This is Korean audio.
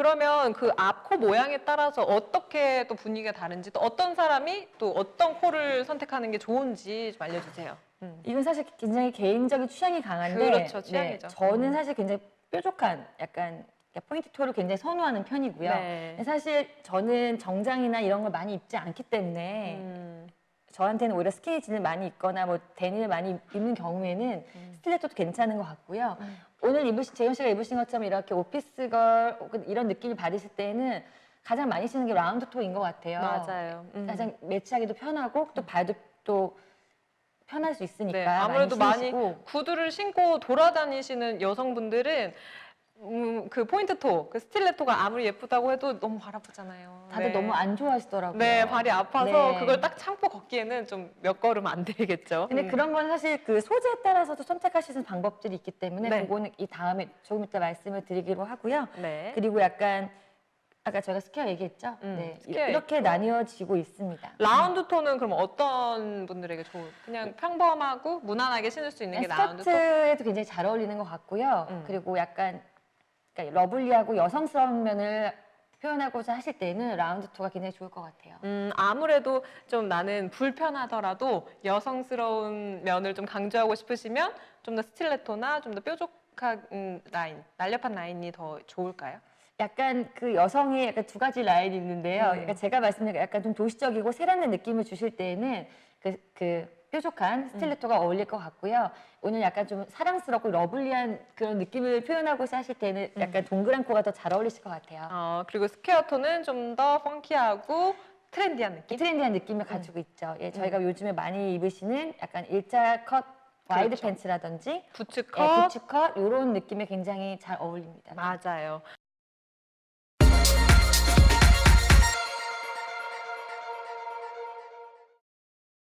그러면 그 앞 코 모양에 따라서 어떻게 또 분위기가 다른지 또 어떤 사람이 또 어떤 코를 선택하는 게 좋은지 좀 알려주세요. 음. 이건 사실 굉장히 개인적인 취향이 강한데 그렇죠, 취향이죠. 네, 저는 음. 사실 굉장히 뾰족한 약간 포인트 톨을 굉장히 선호하는 편이고요. 네. 사실 저는 정장이나 이런 걸 많이 입지 않기 때문에 음. 저한테는 오히려 스키니진을 많이 입거나 뭐 데님을 많이 입는 경우에는 음. 스틸레토도 괜찮은 것 같고요. 음. 오늘 입으신 재현 씨가 입으신 것처럼 이렇게 오피스걸 이런 느낌을 받으실 때는 가장 많이 신는 게 라운드 톡인 것 같아요. 맞아요. 음. 가장 매치하기도 편하고 또 발도 또 편할 수 있으니까 네, 아무래도 많이 신으시고. 구두를 신고 돌아다니시는 여성분들은 음, 그 포인트 토, 그 스틸레토가 아무리 예쁘다고 해도 너무 발 아프잖아요. 다들 네. 너무 안 좋아하시더라고요. 네, 발이 아파서 네. 그걸 딱 참고 걷기에는 좀 몇 걸음 안 되겠죠. 근데 음. 그런 건 사실 그 소재에 따라서도 선택하시는 방법들이 있기 때문에 네. 그거는 이 다음에 조금 이따 말씀을 드리기로 하고요. 네. 그리고 약간 아까 저희가 스퀘어 얘기했죠? 음, 네. 스퀘어 이렇게 있고. 나뉘어지고 있습니다. 라운드 톤은 그럼 어떤 분들에게 좋을? 그냥 평범하고 무난하게 신을 수 있는 게 라운드 톤. 스커트에도 굉장히 잘 어울리는 것 같고요. 음. 그리고 약간 그러니까 러블리하고 여성스러운 면을 표현하고자 하실 때는 라운드 토가 굉장히 좋을 것 같아요. 음, 아무래도 좀 나는 불편하더라도 여성스러운 면을 좀 강조하고 싶으시면 좀 더 스틸레토나 좀 더 뾰족한 음, 라인, 날렵한 라인이 더 좋을까요? 약간 그 여성의 약간 두 가지 라인이 있는데요. 음. 그러니까 제가 말씀드린 약간 좀 도시적이고 세련된 느낌을 주실 때에는 그, 그 뾰족한 스틸레토가 음. 어울릴 것 같고요. 오늘 약간 좀 사랑스럽고 러블리한 그런 느낌을 표현하고 하실 때는 음. 약간 동그란 코가 더 잘 어울리실 것 같아요. 어, 그리고 스퀘어 톤은 좀 더 펑키하고 트렌디한 느낌? 트렌디한 음. 느낌을 가지고 있죠. 예, 저희가 요즘에 많이 입으시는 약간 일자 컷 와이드 그렇죠. 팬츠라든지 부츠 예, 컷. 부츠 컷 이런 느낌에 굉장히 잘 어울립니다. 맞아요.